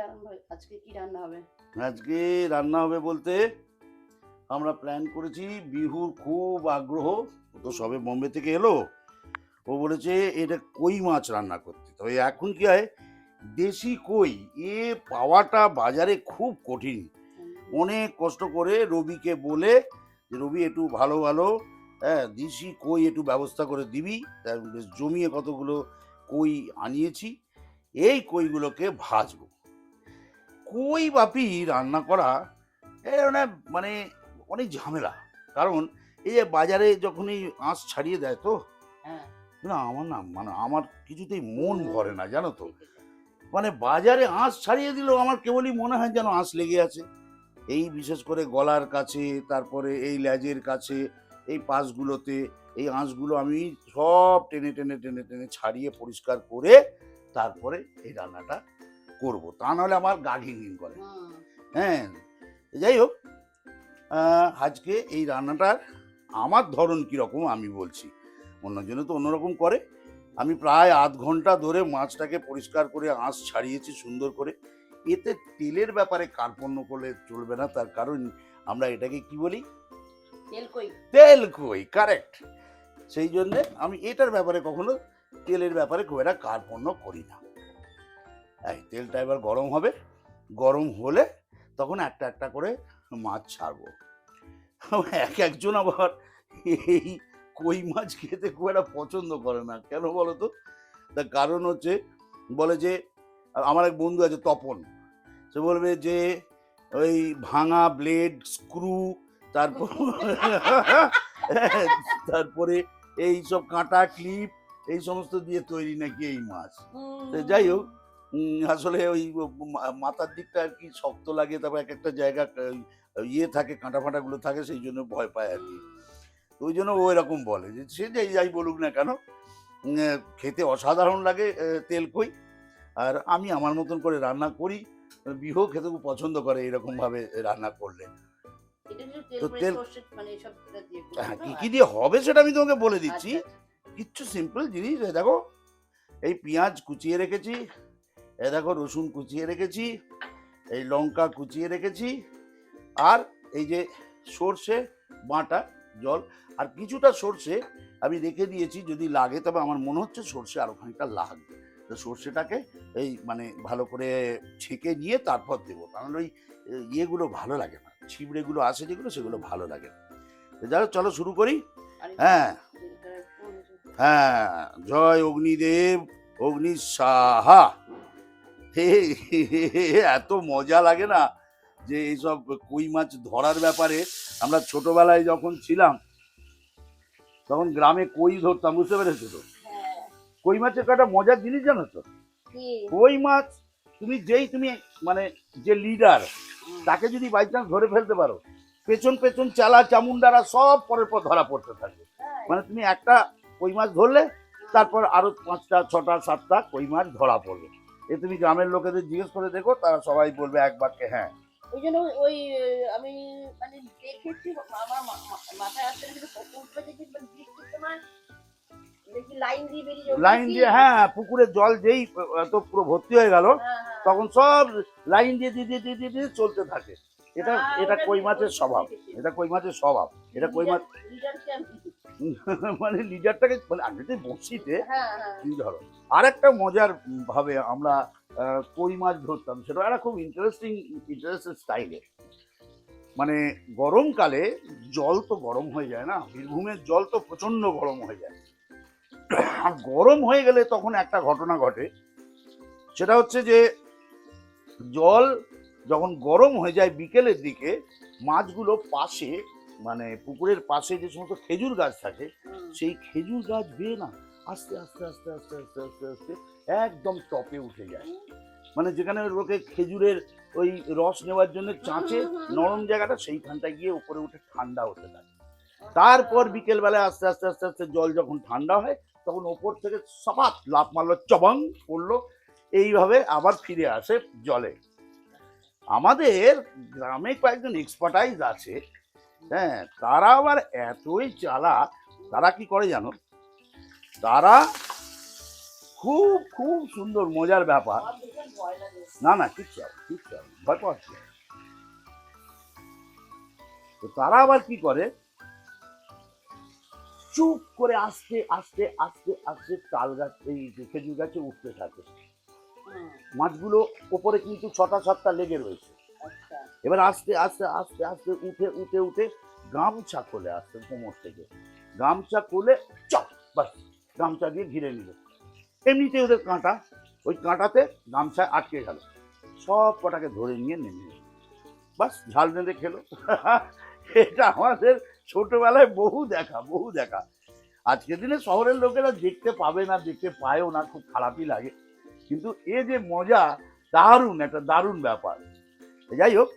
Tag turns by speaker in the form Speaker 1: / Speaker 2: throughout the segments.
Speaker 1: আজকে কি রান্না হবে?
Speaker 2: আজকে রান্না হবে বলতে আমরা প্ল্যান করেছি বিহুর খুব আগ্রহ ও তো সবে বোম্বে থেকে এলো। ও বলেছে এটা কই মাছ রান্না করতে? তবে এখন কি হয় দেশি কই এ পাওয়াটা বাজারে খুব কঠিন। অনেক কষ্ট করে রবিকে বলে যে রবি একটু ভালো ভালো হ্যাঁ দেশি কই একটু ব্যবস্থা করে দিবি। জমিয়ে কতগুলো কই আনিয়েছি এই কইগুলোকে ভাজবো। কই বাপি রান্না করা এ মানে মানে অনেক ঝামেলা। কারণ এই যে বাজারে যখনই আঁশ ছাড়িয়ে দেয় তো
Speaker 1: হ্যাঁ।
Speaker 2: না আমার না মানে আমার কিছুতেই মন ভরে না জানো তো। মানে বাজারে আঁশ ছাড়িয়ে দিলেও আমার কেবলই মনে হয় যেন আঁশ লেগে আছে। এই বিশেষ করে গলার কাছে তারপরে এই ল্যাজের কাছে এই পাশগুলোতে এই আঁশগুলো আমি সব টেনে টেনে টেনে টেনে ছাড়িয়ে পরিষ্কার করে তারপরে এই রান্নাটা করব তা নাহলে আমার গা ঘিন ঘিন করে হ্যাঁ যাই হোক আজকে এই রান্নাটার আমার ধরন কীরকম আমি বলছি। অন্যজনে তো অন্যরকম করে। আমি প্রায় আধ ঘণ্টা ধরে মাছটাকে পরিষ্কার করে আঁশ ছাড়িয়েছি সুন্দর করে। এতে তেলের ব্যাপারে কার্পণ্য করলে চলবে না তার কারণ আমরা এটাকে কি বলি?
Speaker 1: তেল কই?
Speaker 2: তেল কই কারেক্ট সেই জন্যে আমি এটার ব্যাপারে কখনো তেলের ব্যাপারে খুব একটা কার্পণ্য করি না। এই তেলটা এবার গরম হবে। গরম হলে তখন একটা একটা করে মাছ ছাড়বো। এক একজন আবার এই কই মাছ খেতে খুব একটা পছন্দ করে না। কেন বলো তো? তার কারণ হচ্ছে বলে যে আমার এক বন্ধু আছে তপন। সে বলবে যে ওই ভাঙা ব্লেড স্ক্রু তারপর তারপরে এই সব কাঁটা ক্লিপ এই সমস্ত দিয়ে তৈরি নাকি এই মাছ। যাই হোক আসলে ওই মাথার দিকটা আর কি শক্ত লাগে তারপর এক একটা জায়গা ইয়ে থাকে কাঁটা ফাঁটাগুলো থাকে সেই জন্য ভয় পায় আর কি। তো ওই জন্য ও এরকম বলে যে সে যাই যাই বলুক না কেন খেতে অসাধারণ লাগে তেল কই আর আমি আমার মতন করে রান্না করি বিহ খেতে খুব পছন্দ করে এরকমভাবে রান্না করলে। তো তেল-
Speaker 1: মানে
Speaker 2: হ্যাঁ কী কি দিয়ে হবে সেটা আমি তোমাকে বলে দিচ্ছি।
Speaker 1: আচ্ছা,
Speaker 2: কিচ্ছু সিম্পল জিনিস দেখো এই পেঁয়াজ কুচিয়ে রেখেছি এই দেখো রসুন কুচিয়ে রেখেছি এই লঙ্কা কুচিয়ে রেখেছি আর এই যে সর্ষে বাটা জল আর কিছুটা সর্ষে আমি রেখে দিয়েছি যদি লাগে তবে আমার মনে হচ্ছে সর্ষে আরও খানিকটা লাগবে। তো সর্ষেটাকে এই মানে ভালো করে ছেঁকে নিয়ে তারপর দেবো কারণ ওই ইয়েগুলো ভালো লাগে না ছিবড়েগুলো আসে যেগুলো সেগুলো ভালো লাগে না। যাই হোক, চলো শুরু করি। হ্যাঁ। হ্যাঁ জয় অগ্নিদেব অগ্নি সাহা এত মজা লাগে না যে এইসব কই মাছ ধরার ব্যাপারে? আমরা ছোটবেলায় যখন ছিলাম তখন গ্রামে কই ধরতাম বুঝতে পেরেছ তো?
Speaker 1: হ্যাঁ।
Speaker 2: কই মাছের কটা মজার জিনিস জানো তো? কই মাছ তুমি যেই তুমি মানে যে লিডার তাকে যদি বাই চান্স ধরে ফেলতে পারো পেছন পেছন চালা চামুন্ডারা সব পরের পর ধরা পড়তে থাকবে
Speaker 1: হ্যাঁ,
Speaker 2: মানে তুমি একটা কই মাছ ধরলে তারপর আরও পাঁচটা ছটা সাতটা কই মাছ ধরা পড়বে। এ তুমি গ্রামের লোকেদের জিজ্ঞেস করে দেখো তারা সবাই বলবে এক বাক্যে হ্যাঁ।
Speaker 1: ওই জন্য ওই আমি মানে দেখেছি আমার মাথায় আসছে কিন্তু পুকুরটা দেখি মানে লাইন দিয়ে
Speaker 2: দিয়ে হ্যাঁ পুকুরের জল যেই এত পুরো ভর্তি হয়ে গেল
Speaker 1: হ্যাঁ, হ্যাঁ।
Speaker 2: তখন সব লাইন দিয়ে দিয়ে দিয়ে দিয়ে দিয়ে চলতে থাকে। এটা
Speaker 1: হ্যাঁ,
Speaker 2: এটা কই মাছের স্বভাব। এটা কই মাছের স্বভাব। এটা কই মাছ মানে লিডারটাকে মানে আগে তো বসিতে
Speaker 1: হ্যাঁ হ্যাঁ।
Speaker 2: ধরো? আর একটা মজার ভাবে আমরা কই মাছ ধরতাম সেটা একটা খুব ইন্টারেস্টিং ইন্টারেস্টিং স্টাইলে মানে গরমকালে জল তো গরম হয়ে যায় না বীরভূমের জল তো প্রচণ্ড গরম হয়ে যায়। আর গরম হয়ে গেলে তখন একটা ঘটনা ঘটে সেটা হচ্ছে যে জল যখন গরম হয়ে যায় বিকেলের দিকে মাছগুলো পাশে মানে পুকুরের পাশে যে সমস্ত খেজুর গাছ থাকে সেই খেজুর গাছ বেয়ে না আস্তে আস্তে আস্তে আস্তে আস্তে আস্তে আস্তে একদম টপে উঠে যায়। মানে যেখানে লোকে খেজুরের ওই রস নেওয়ার জন্য চাঁচে। নরম জায়গাটা সেইখানটা গিয়ে উপরে উঠে ঠান্ডা হতে থাকে। তারপর বিকেলবেলায় আস্তে আস্তে আস্তে আস্তে জল যখন ঠান্ডা হয় তখন ওপর থেকে সপাত লাফ মারলো চবং পড়ল এইভাবে আবার ফিরে আসে জলে। আমাদের গ্রামে কয়েকজন এক্সপার্টাইজ আছে হ্যাঁ তারা আবার এতই চালাক তারা কি করে জানো? তারা খুব খুব সুন্দর মজার ব্যাপার। না না কিচ্ছু হবে কিচ্ছু হবে ভয় পাওয়ার তো তারা আবার কি করে? চুপ করে আস্তে আস্তে আস্তে আস্তে তাল গাছ এই খেজুর গাছে উঠতে থাকে। মাছগুলো ওপরে কিন্তু ছটা সাতটা লেগে রয়েছে। এবার আস্তে আস্তে আস্তে আস্তে, উঠে উঠে উঠে গামছা খোলে আসতে কোমর থেকে। গামছা খুলে চপ, বাস, গামছা দিয়ে ঘিরে নিল। এমনিতে ওদের কাঁটা, ওই কাঁটাতে গামছায় আটকে গেল। সব কটাকে ধরে নিয়ে নেমে। বাস, ঝাল বেঁধে খেলো। এটা আমাদের ছোটবেলায় বহু দেখা বহু দেখা। আজকের দিনে শহরের লোকেরা দেখতে পাবে না, দেখতে পায়ও না, খুব খারাপই লাগে। কিন্তু এ যে মজা, দারুণ, একটা দারুণ ব্যাপার। যাই হোক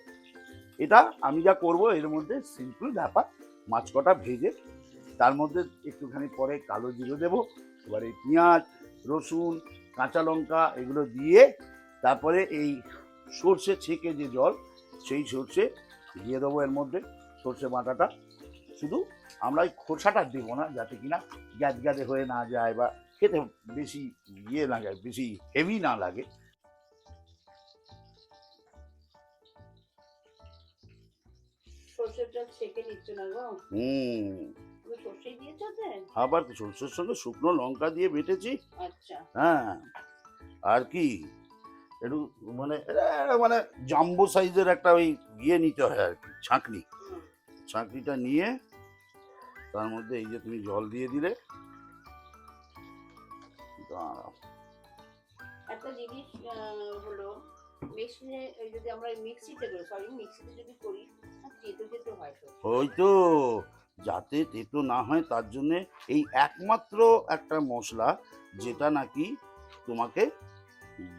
Speaker 2: এটা আমি যা করব, এর মধ্যে সিম্পল ব্যাপার মাছ কটা ভেজে, তার মধ্যে একটুখানি পরে কালো জিরো দেবো, এবারে পেঁয়াজ, রসুন, কাঁচা লঙ্কা এগুলো দিয়ে, তারপরে এই সর্ষে ছেঁকে যে জল, সেই সর্ষে দিয়ে দেবো এর মধ্যে সর্ষে বাটাটা। শুধু আমরা ওই খোসাটা দেবো না, যাতে কিনা গ্যাদ গ্যাদে হয়ে না যায় বা খেতে বেশি ইয়ে না যায়, বেশি হেভি না লাগে।
Speaker 1: সর্ষেটা ছেঁকে নিচ্ছ না গো।
Speaker 2: হুম।
Speaker 1: তুমি সর্ষে দিয়েছ যে
Speaker 2: আবার সর্ষের সঙ্গে শুকনো লঙ্কা দিয়ে বেটেছি।
Speaker 1: আচ্ছা।
Speaker 2: হ্যাঁ। আর কি? একটু মানে মানে জাম্বো সাইজের একটা ওই ইয়ে নিতে হয় আর কি ছাঁকনি। ছাঁকনিটা নিয়ে তার মধ্যে এই যে তুমি জল দিয়ে দিলে।
Speaker 1: একটা জিনিস হলো মেশিনে যদি আমরা মিক্সিতে করি সরি মিক্সিতে যদি করি তেতো তেতো হয় তো।
Speaker 2: ওই তো যাতে তেতো না হয় তার জন্যে এই একমাত্র একটা মশলা যেটা নাকি তোমাকে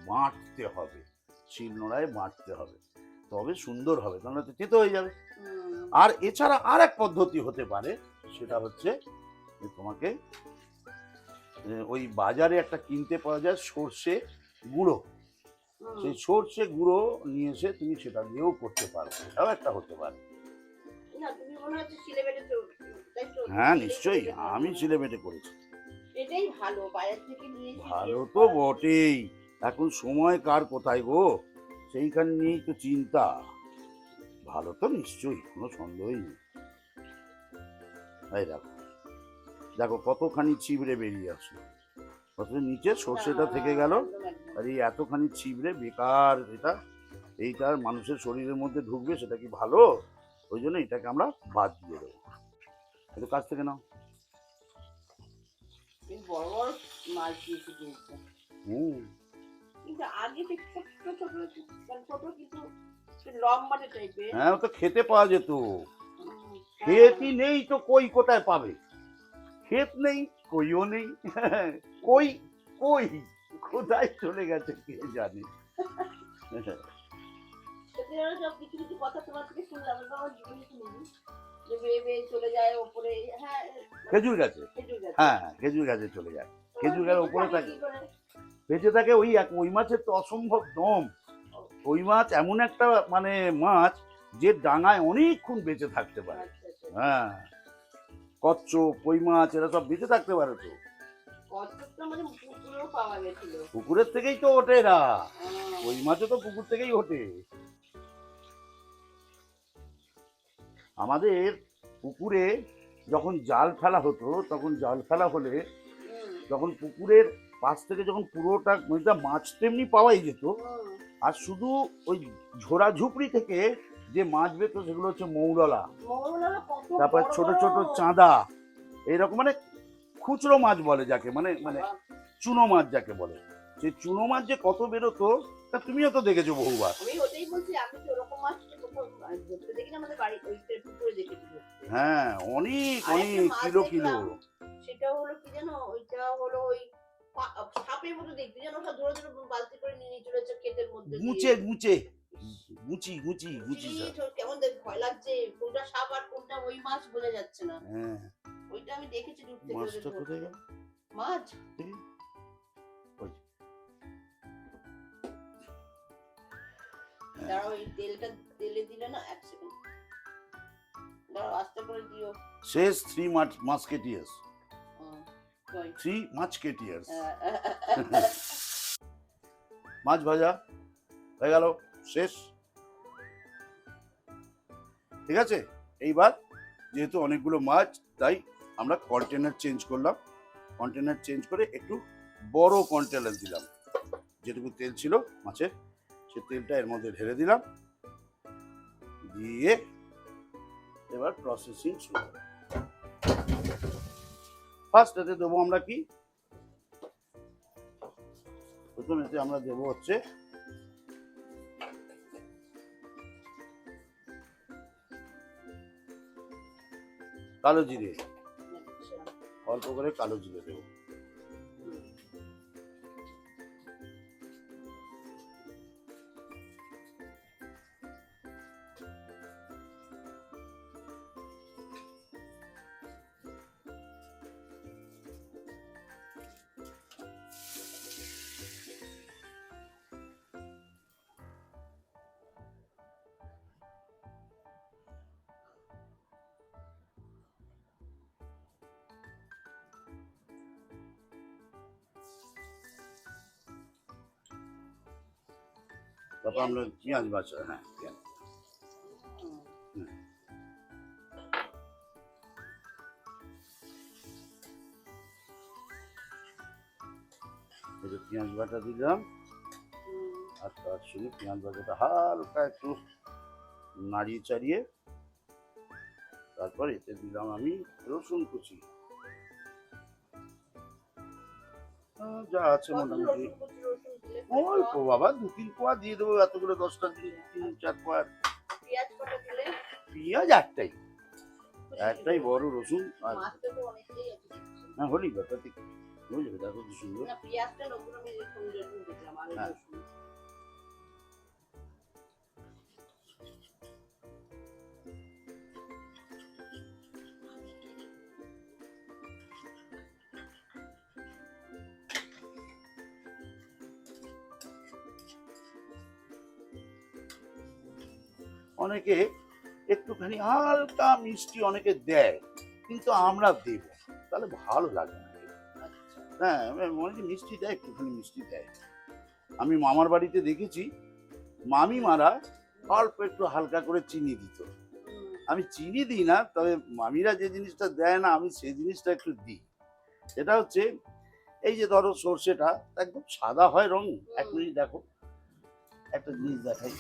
Speaker 2: বাটতে হবে শিলনোড়ায় বাটতে হবে তবে সুন্দর হবে তাহলে তো তেতো হয়ে যাবে। আর এছাড়া আর এক পদ্ধতি হতে পারে সেটা হচ্ছে তোমাকে ওই বাজারে একটা কিনতে পাওয়া যায় সর্ষে গুঁড়ো। সেই সর্ষে গুঁড়ো নিয়ে এসে তুমি সেটা দিয়েও করতে পারো। এটাও একটা হতে পারে। হ্যাঁ নিশ্চয়ই। আমি সিলে বেটে করেছি।
Speaker 1: ভালো
Speaker 2: তো বটেই। এখন সময় কার কোথায় গো? সেইখান নিয়েই তো চিন্তা। ভালো তো নিশ্চয়ই কোনো সন্দেহই নেই। এই দেখো। দেখো কতখানি ছিবড়ে বেরিয়ে আসলো। অথচ নিচে সর্ষেটা থেকে গেল। আর এই এতখানি ছিবড়ে বেকার এটা এইটার মানুষের শরীরের মধ্যে ঢুকবে সেটা কি ভালো? ওই জন্য এটাকে আমরা বাদ দিয়ে দেবো। একটু কাছ থেকে নাও। হুম।
Speaker 1: মানে
Speaker 2: হ্যাঁ তো খেতে পাওয়া যেত। ক্ষেতই নেই তো কই কোথায় পাবে? ক্ষেত নেই কইও নেই। কই কই? কোথায় চলে গেছে কে জানে?
Speaker 1: সব কিছু কিছু কথা তোমার থেকে শুনলাম আমার জীবনে শুনিনি যে বেয়ে বেয়ে চলে যায় ওপরে হ্যাঁ
Speaker 2: খেজুর গাছে?
Speaker 1: গাছ।
Speaker 2: হ্যাঁ খেজুর গাছে চলে যায়। খেজুর গাছের ওপরে থাকে। বেঁচে থাকে ওই এক ওই মাছের তো অসম্ভব দম। ওই মাছ এমন একটা মানে মাছ যে ডাঙায় অনেকক্ষণ বেঁচে থাকতে পারে।
Speaker 1: আচ্ছা, আচ্ছা।
Speaker 2: হ্যাঁ। কচ্ছপ কই মাছ এরা সব বেঁচে থাকতে পারে তো।
Speaker 1: মানে
Speaker 2: পুকুরের থেকেই তো ওঠে এরা। ওই মাছও তো পুকুর থেকেই ওঠে। আমাদের পুকুরে যখন জাল ফেলা হতো তখন জাল ফেলা হলে যখন পুকুরের পাশ থেকে যখন পুরোটা মাছ তেমনি পাওয়াই যেত আর শুধু ওই ঝোড়া ঝুপড়ি থেকে যে মাছ বেরতো সেগুলো হচ্ছে মৌরলা। তারপর ছোট ছোট চাঁদা এইরকম মানে খুচরো মাছ বলে যাকে মানে মানে চুনো মাছ যাকে বলে। সেই চুনো মাছ যে কত বেরোতো তা তুমিও তো দেখেছ বহুবার। হ্যাঁ অনেক অনেক কিলো কিলো।
Speaker 1: সেটা হলো কি জানো ওইটা হলো ওই সাপের মতো দেখতে জানো ধরে বালতি করে নিয়ে চলেছে ক্ষেতের মধ্যে দিয়ে।
Speaker 2: গুচে গুচে গুচি গুচি গুচি
Speaker 1: কেমন দেখ ভয় লাগছে কোনটা সাপ আর কোনটা ওই মাছ বোঝা যাচ্ছে না।
Speaker 2: হ্যাঁ।
Speaker 1: ওইটা আমি দেখেছি দূর থেকে
Speaker 2: মাছটা কোথায় গেল?
Speaker 1: মাছ?
Speaker 2: ওই। হ্যাঁ।
Speaker 1: দাঁড়াও ওই তেলটা তেলে দিলে না এক সেকেন্ড দাঁড়াও আস্তে করে দিও।
Speaker 2: শেষ থ্রি মাস্কেটিয়াস
Speaker 1: হুম। কই?
Speaker 2: থ্রি মাছকেটিয়ার্স
Speaker 1: আহ,
Speaker 2: মাছ ভাজা হয়ে গেল। শেষ। ঠিক আছে? এইবার যেহেতু অনেকগুলো মাছ, তাই আমরা কন্টেনার চেঞ্জ করলাম। কন্টেনার চেঞ্জ করে একটু বড় কন্টেনার দিলাম। যেটুকু তেল ছিল মাছের, সে তেলটা এর মধ্যে ঢেলে দিলাম। দিয়ে এবার প্রসেসিং শুরু ফার্স্ট এতে দেবো আমরা কি? প্রথম এতে আমরা দেবো হচ্ছে কালো জিরে। অল্প করে কালো জিরে দেবো তারপর আমরা পেঁয়াজ বাছা হ্যাঁ পেঁয়াজ। পেঁয়াজ বাটা দিলাম। আর তার সঙ্গে পেঁয়াজ বাটাটা হালকা একটু নাড়িয়ে চাড়িয়ে তারপর এতে দিলাম আমি রসুন কুচি যা আছে মোটামুটি অল্প বাবা দু তিন কোয়া দিয়ে দেবো এতগুলো দশটা দিন তিন চার কোয়া
Speaker 1: পেঁয়াজ
Speaker 2: একটাই। একটাই বড় রসুন আর। হ্যাঁ হলি ব্যাপার বুঝলে? দেখো সুন্দর।
Speaker 1: পেঁয়াজটা এই
Speaker 2: হ্যাঁ। অনেকে একটুখানি হালকা মিষ্টি অনেকে দেয়, কিন্তু আমরা দেব তাহলে ভালো লাগে না। হ্যাঁ অনেকে মিষ্টি দেয়, একটুখানি মিষ্টি দেয়। আমি মামার বাড়িতে দেখেছি মামি মারা অল্প একটু হালকা করে চিনি দিত। আমি চিনি দিই না, তবে মামিরা যে জিনিসটা দেয় না, আমি সেই জিনিসটা একটু দিই। সেটা হচ্ছে, এই যে ধরো সর্ষেটা, একদম সাদা হয় রং এক। মিনিট দেখো, একটা জিনিস দেখাই।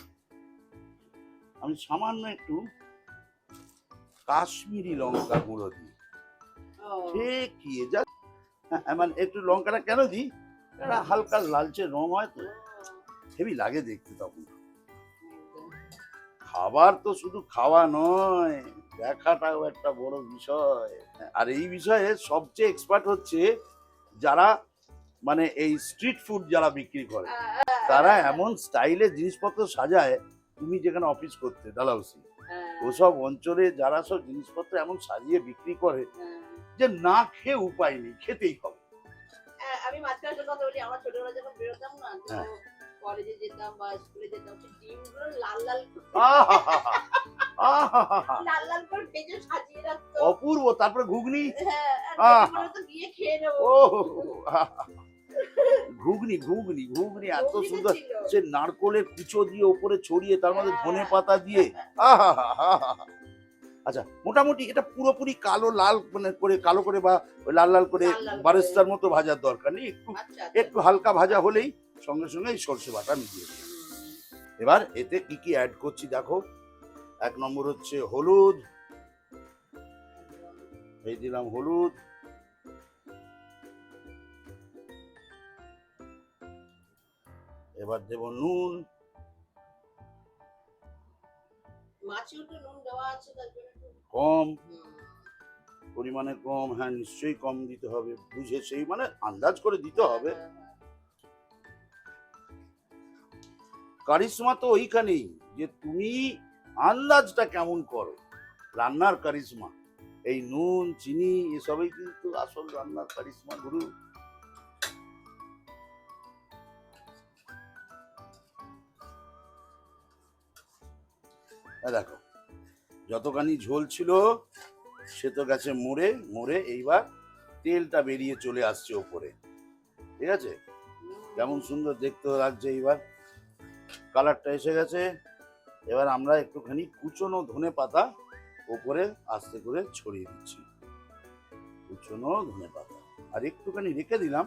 Speaker 2: আমি সামান্য একটু কাশ্মীরি লঙ্কা গুঁড়ো দিই।
Speaker 1: ও,
Speaker 2: ঠিকই যা হ্যাঁ, মানে একটু লঙ্কাটা কেন দিই? এটা হালকা লালচে রং হয় তো। হেভি লাগে দেখতে তখন। খাবার তো শুধু খাওয়া নয় দেখাটাও একটা বড় বিষয়। আর এই বিষয়ে সবচেয়ে এক্সপার্ট হচ্ছে যারা মানে এই স্ট্রিট ফুড যারা বিক্রি করে তারা এমন স্টাইলে জিনিসপত্র সাজায় তুমি যেখানে অফিস করতে ডালাউসি
Speaker 1: হ্যাঁ,
Speaker 2: ওসব অঞ্চলে যারা সব জিনিসপত্র এমন সাজিয়ে বিক্রি করে
Speaker 1: হ্যাঁ।
Speaker 2: যে না খেয়ে উপায় নেই খেতেই হবে।
Speaker 1: হ্যাঁ, আমি মাঝখানে একটা কথা বলি আমার ছোটবেলা যখন বেরোতাম না। কলেজে যেতাম বা স্কুলে যেতাম ডিমগুলো লাল লাল করে-
Speaker 2: আহাহাহা, আহাহাহা।
Speaker 1: লাল লাল করে ভেজে সাজিয়ে রাখতো
Speaker 2: অপূর্ব তারপরে ঘুগনি?
Speaker 1: হ্যাঁ গিয়ে খেয়ে নেব।
Speaker 2: ঘুগনি ঘুগনি ঘুগনি এত সুন্দর। সে নারকলের কুচো দিয়ে ওপরে ছড়িয়ে তার মধ্যে
Speaker 1: হ্যাঁ।
Speaker 2: ধনে পাতা দিয়ে। আহাহাহা। আচ্ছা মোটামুটি এটা পুরোপুরি কালো লাল মানে করে কালো করে বা লাল লাল করে বারেস্তার মতো ভাজার দরকার নেই। একটু
Speaker 1: আচ্ছা আচ্ছা।
Speaker 2: একটু হালকা ভাজা হলেই সঙ্গে সঙ্গে সর্ষে বাটা মিলিয়ে দিই। এবার এতে কি কি অ্যাড করছি দেখো? এক নম্বর হচ্ছে হলুদ। এই দিলাম হলুদ। এবার দেব নুন কম। পরিমাণে কম হ্যাঁ নিশ্চয়ই কম দিতে হবে বুঝে সেই মানে আন্দাজ করে দিতে হবে
Speaker 1: হ্যাঁ, হ্যাঁ।
Speaker 2: কারিশমা তো ওইখানেই যে তুমি আন্দাজটা কেমন করো রান্নার কারিশমা এই নুন চিনি এসবই কিন্তু আসল রান্নার কারিশমা গুরু দেখো, যতখানি ঝোল ছিল সে তো গেছে মোড়ে মোড়ে এইবার তেলটা বেরিয়ে চলে আসছে ওপরে। ঠিক আছে? কেমন সুন্দর দেখতে লাগছে এইবার। কালারটা এসে গেছে। এবার আমরা একটুখানি কুচনো ধনে পাতা ওপরে আস্তে করে ছড়িয়ে দিচ্ছি। কুচনো ধনে পাতা। আর একটুখানি রেখে দিলাম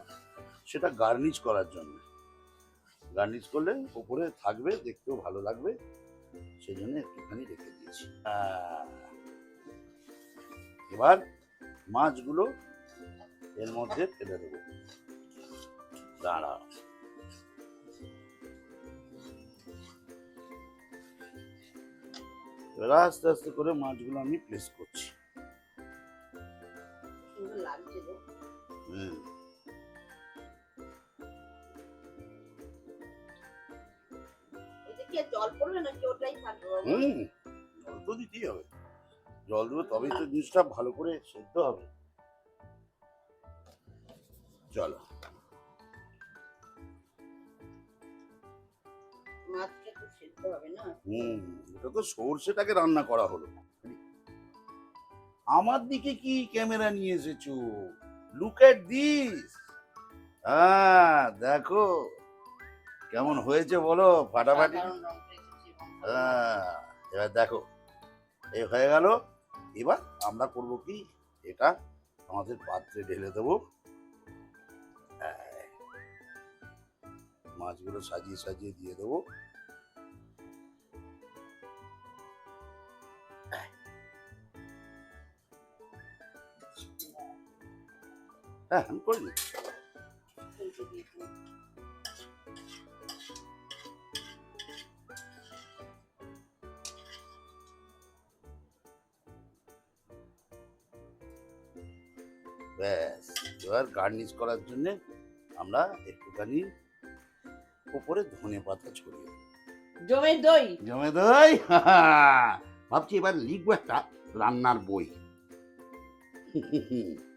Speaker 2: সেটা গার্নিশ করার জন্য। গার্নিশ করলে ওপরে থাকবে, দেখতেও ভালো লাগবে। সেই জন্য একটুখানি রেখে দিয়েছি। এবার মাছগুলো এর মধ্যে ফেলে দেবো। দাঁড়া। এবার আস্তে আস্তে করে মাছগুলো আমি প্লেস করছি। হুম।
Speaker 1: কি জল পড়বে নাকি ওটাই থাকবে
Speaker 2: হুম জল তো দিতেই হবে। জল দেবে তবেই তো জিনিসটা ভালো করে সেদ্ধ হবে। চলো।
Speaker 1: মাছটা তো সেদ্ধ হবে না?
Speaker 2: হুম এটা তো সর্ষেটাকে রান্না করা হলো। আমার দিকে কি ক্যামেরা নিয়ে এসেছ? লুক এট দিস হ্যাঁ দেখো। কেমন হয়েছে বলো? ফাটাফাটি? হ্যাঁ এবার দেখো এই হয়ে গেল। এবার আমরা করব কি? এটা আমাদের পাত্রে ঢেলে দেবো। মাছগুলো সাজিয়ে সাজিয়ে দিয়ে দেবো। হ্যাঁ করে দিচ্ছি। ব্যাস এবার গার্নিশ করার জন্য আমরা একটুখানি উপরে ধনে পাতা ছড়িয়ে
Speaker 1: জমে দই।
Speaker 2: জমে দই? ভাবছি এবার লিখব একটা রান্নার বই।